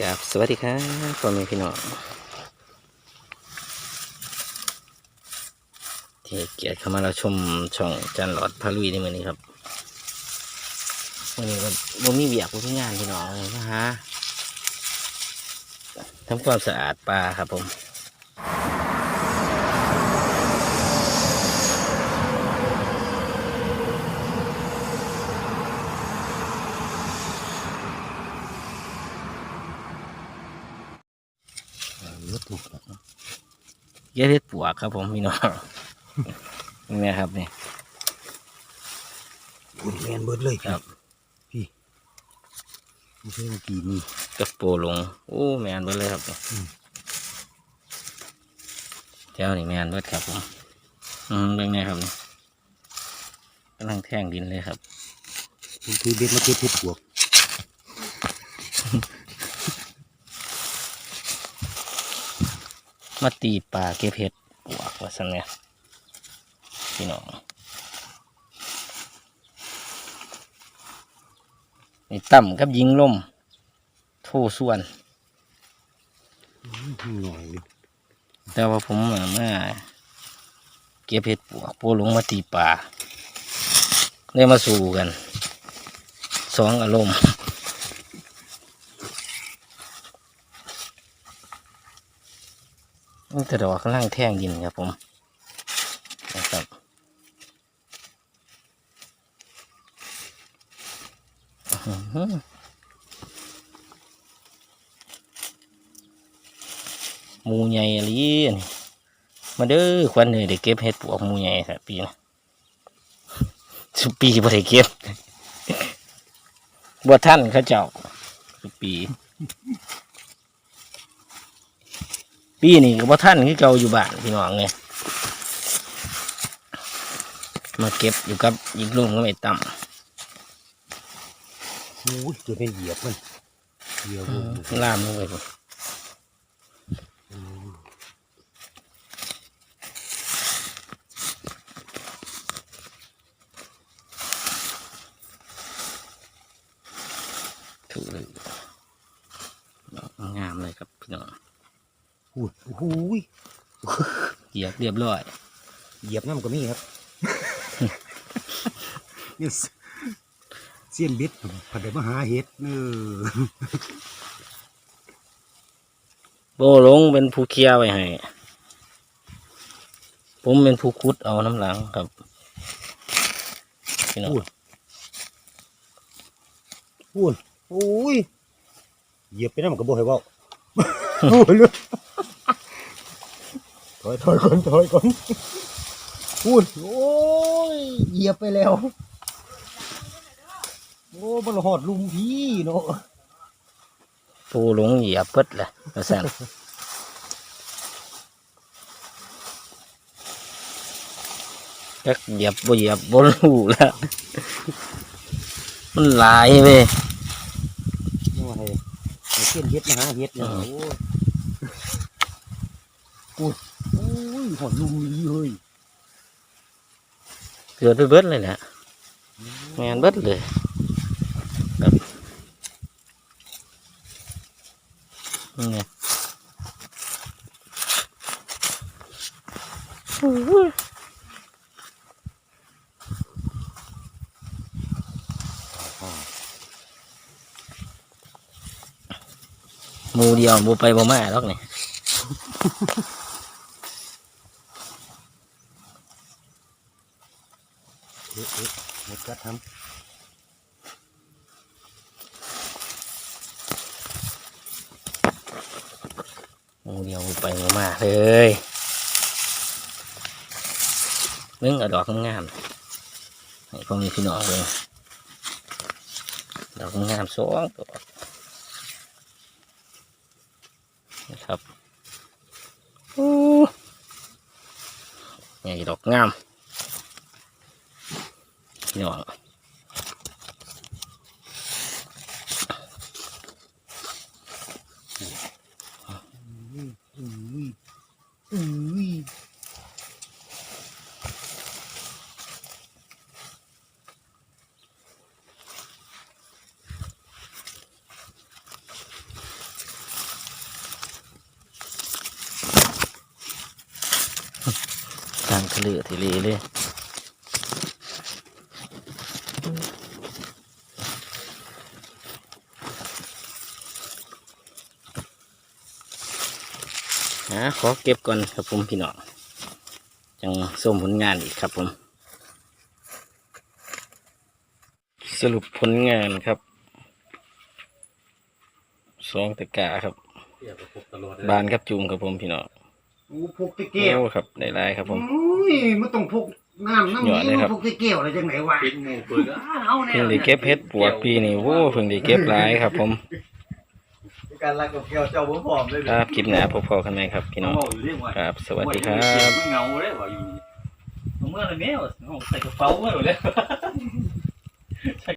ครับสวัสดีครับพ่อแม่พี่น้องที่เกียรติเข้ามาเราชมช่องจันหลอดพาลุยในมือนี้ครับวันนี้ก็บ่มีเบียกบ่มีงานพี่น้องเลยนะฮะทำความสะอาดปลาครับผม เยอะเล็ดปวกครับผมพี่น้องนี่แม่ครับนี่คุณแมนเบิดเลยครับ พี่ไม่ใช่กี่มีกระโปลงโอ้แมนเบิดเลยครับเจ้านี่แมนเบิดครับผมอืมเรื่องนี้ครับนี่กำลังแท่งดินเลยครับมคือเบ็ดมาเก็บเห็ดปวก มาตีปลาเก็บเห็ดปวกว่าสันเนี่ยพี่น้องนี่ต่ำกับยิงลมโทส่วนอื้อหน่อยเลยแต่ว่าผมอะมาเก็บเห็ดปวกโปลงมาตีปลาเลยมาสู่กันสองอารมณ์ นี่แต่ดอกข้างล่างแท่งดินครับผมนะครับหมูใหญ่อะไรนี่มาเด้อควันเลยเดี๋ยวเก็บเห็ดปวกหมูใหญ่ครับปีนะสุปีบ่ได้เก็บบ่ท่านเขาเจ้าสุปี ปีนี้ก็บ่ท่านคือเก่าอยู่บ้านพี่น้องไงมาเก็บอยู่กับอีกลุงก็ไม่ต่โอ้ยจะเป็นเหยียบมันเหยียบวงำล่ามลงไปพุ่นถูกเลยงามเลยครับพี่น้อง พูดโอ้โหยเหยียบเรียบร้อยเหยียบน้ำก็มีครับเนี่ยเสี้ยนเบ็ดผัดได้มาหาเห็ดเออโบลงเป็นผู้เคลียร์ไว้ให้ ผมเป็นผู้คุดเอาน้ำหลังครับพี่น้องพูดพูดโอ้ยเหยียบไปน้ำก็บ่ให้เว่าโอ้ยเลยถ อยถอยก่อนถอยก่อนพูดโอ้ยเหยียบไปแล้ว โอ้มันหอดลุมพี่เนาะปูหลงเหยียบเปิดเลยกระสันจักเหยียบบ่เหยียบบ่รู้แล้วมันหลายเว้ยนี่ว่าให้ให้เส้นเฮ็ดมาหาเฮ็ดเนี่ยอืมโอ้ยโอ้ยโอ้ยหอดลุมนี้เฮ้ยเกิดไปเบิดเลยแหละงานเบิดเลยครับนี่ไงหมูเดียวบ่ไปบ่มาหรอกนี่ เอ๊ะเอ๊ะหมดกัดทหมูเดียวบ่ไปบ่มาเลยเรื่องเอาดอกงามๆให้พ่อแมีพี่น้องเลยดอกงามๆสองดอกนะครับโอ้ใหญ่ดอกงาม หยอดทางทะเลทะเลเลย ฮะขอเก็บก่อนครับผมพี่น้องจังส้มผลงานอีกครับผม สรุปผลงานครับสองตะกร้าครับบานครับจูมครับผมพี่น้องโอ้พกตะเกียบโอ้ครับได้หลายครับผมอุ้ยมันต้องพกน้ำน้ำหยอดเลยนี้ครับพกตะเกียบอะไรจังไหนวะปิดหมูเปิดอ้าเอาแน่เพิ่งได้เก็บเห็ดปวกปีนี่โอ้เพิ่งได้เก็บหลายครับผม การรักกับแก้วเจ้าบ่พร้อมเลยครับคลิปหน้าพบกันไหมครับพี่น้องเมาอยู่เรื่องว่าครับ สวัสดีครับเงาเลยว่าอยู่นี่เมื่อไรแมวใส่กระเป๋าไว้เลย